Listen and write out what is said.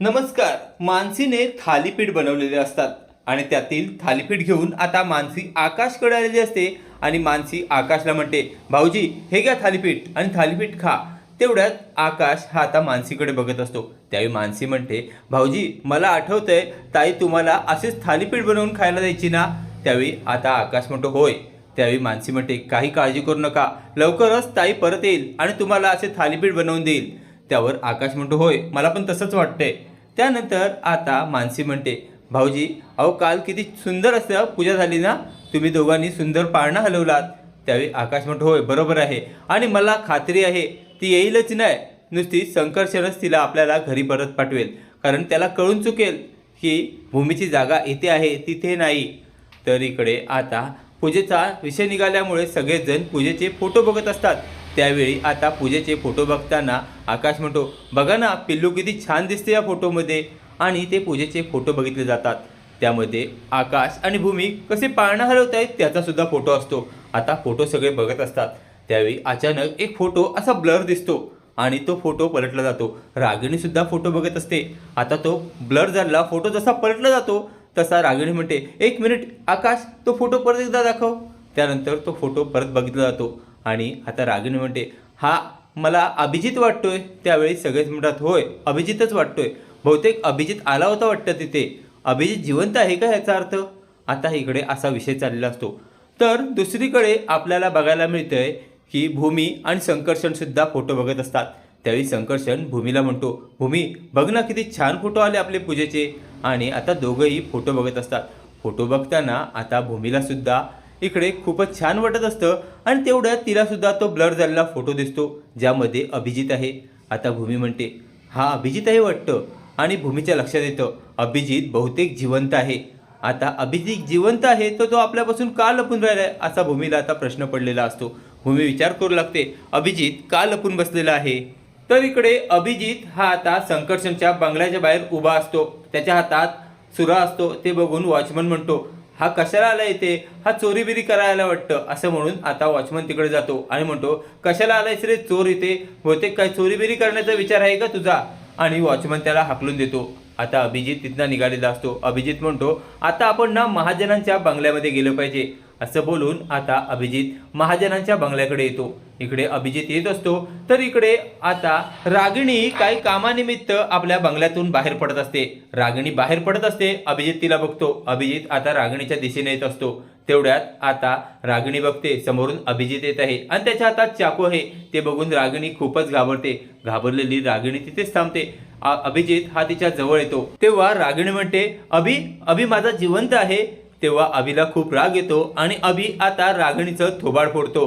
नमस्कार मानसीने थालीपीठ बनवलेले असतात आणि त्यातील थालीपीठ घेऊन आता मानसी आकाशकडे आलेली असते आणि मानसी आकाशला म्हणते भाऊजी हे घ्या थालीपीठ आणि थालीपीठ खा. तेवढ्यात आकाश हा आता मानसीकडे बघत असतो. त्यावेळी मानसी म्हणते भाऊजी मला आठवतंय ताई तुम्हाला असेच थालीपीठ बनवून खायला द्यायची ना? त्यावेळी आता आकाश म्हणतो होय. त्यावेळी मानसी म्हणते काही काळजी करू नका. लवकरच ताई परत येईल आणि तुम्हाला असे थालीपीठ बनवून देईल. त्यावर आकाश म्हणतो होय मला पण तसंच वाटतंय. त्यानंतर आता मानसी म्हणते भाऊजी अहो काल किती सुंदर असं पूजा झाली ना? तुम्ही दोघांनी सुंदर पाळणा हलवलात. त्यावेळी आकाश म्हणतो होय बरोबर आहे. आणि मला खात्री आहे ती येईलच नाही. नुसती संकर्षणच तिला आपल्याला घरी परत पाठवेल. कारण त्याला कळून चुकेल की भूमीची जागा इथे आहे तिथे नाही. तर इकडे आता पूजेचा विषय निघाल्यामुळे सगळेजण पूजेचे फोटो बघत असतात. त्यावेळी आता पूजेचे फोटो बघताना आकाश म्हणतो बघा ना पिल्लू किती छान दिसते या फोटोमध्ये. आणि ते पूजेचे फोटो बघितले जातात. त्यामध्ये आकाश आणि भूमी कसे पाळणा हलवत आहेत त्याचासुद्धा फोटो असतो. आता फोटो सगळे बघत असतात. त्यावेळी अचानक एक फोटो असा ब्लर दिसतो आणि तो फोटो पलटला जातो. रागिणीसुद्धा फोटो बघत असते. आता तो ब्लर झाला फोटो जसा पलटला जातो तसा रागिणी म्हणते एक मिनिट आकाश तो फोटो परत एकदा दाखव. त्यानंतर तो फोटो परत बघितला जातो. आणि आता रागिणी म्हणते हा मला अभिजित वाटतोय. त्यावेळी सगळेच म्हणतात होय अभिजितच वाटतोय. बहुतेक अभिजित आला होता वाटतं तिथे. अभिजित जिवंत आहे का ह्याचा अर्थ? आता इकडे असा विषय चाललेला असतो. तर दुसरीकडे आपल्याला बघायला मिळतंय की भूमी आणि संकर्षणसुद्धा फोटो बघत असतात. त्यावेळी संकर्षण भूमीला म्हणतो भूमी बघ ना किती छान फोटो आले आपले पूजेचे. आणि आता दोघंही फोटो बघत असतात. फोटो बघताना आता भूमीलासुद्धा इकडे खूपच छान वाटत असतं आणि तेवढ्यात तिलासुद्धा तो ब्लर झालेला फोटो दिसतो ज्यामध्ये अभिजित आहे. आता भूमी म्हणते हा अभिजित आहे वाटतं. आणि भूमीच्या लक्षात येतं अभिजित बहुतेक जिवंत आहे. आता अभिजित जिवंत आहे तर तो आपल्यापासून का लपून राहिला आहे असा भूमीला आता प्रश्न पडलेला असतो. भूमी विचार करू लागते अभिजित का लपून बसलेला आहे? तर इकडे अभिजित हा आता संकर्षणच्या बंगल्याच्या बाहेर उभा असतो. त्याच्या हातात सुरा असतो ते बघून वॉचमन म्हणतो हा कशाला आला इथे? हा चोरी बिरी करायला वाटतं. असं म्हणून आता वॉचमन तिकडे जातो आणि म्हणतो कशाला आलायस रे चोर इथे? बहुतेक काय चोरी बिरी करण्याचा विचार आहे का तुझा? आणि वॉचमन त्याला हाकलून देतो. आता अभिजित तिथनं निघालेला असतो. अभिजित म्हणतो आता आपण ना महाजनांच्या बंगल्यामध्ये गेलं पाहिजे. असं बोलून आता अभिजित महाजनांच्या बंगल्याकडे येतो. इकडे अभिजित येत असतो. तर इकडे आता रागिणी काही कामानिमित्त आपल्या बंगल्यातून बाहेर पडत असते. रागिणी बाहेर पडत असते अभिजित तिला बघतो. अभिजित आता रागिणीच्या दिशेने येत असतो. तेवढ्यात आता रागिणी बघते समोरून अभिजित येत आहे. आणि त्याच्या हातात चाकू आहे. ते बघून रागिणी खूपच घाबरते. घाबरलेली रागिणी तिथेच थांबते. अभिजित हा तिच्या जवळ येतो. तेव्हा रागिणी म्हणते अभि अभि माझा जिवंत आहे. तेव्हा अभिला खूप राग येतो आणि अभि आता रागिणीचं थोबाड फोडतो.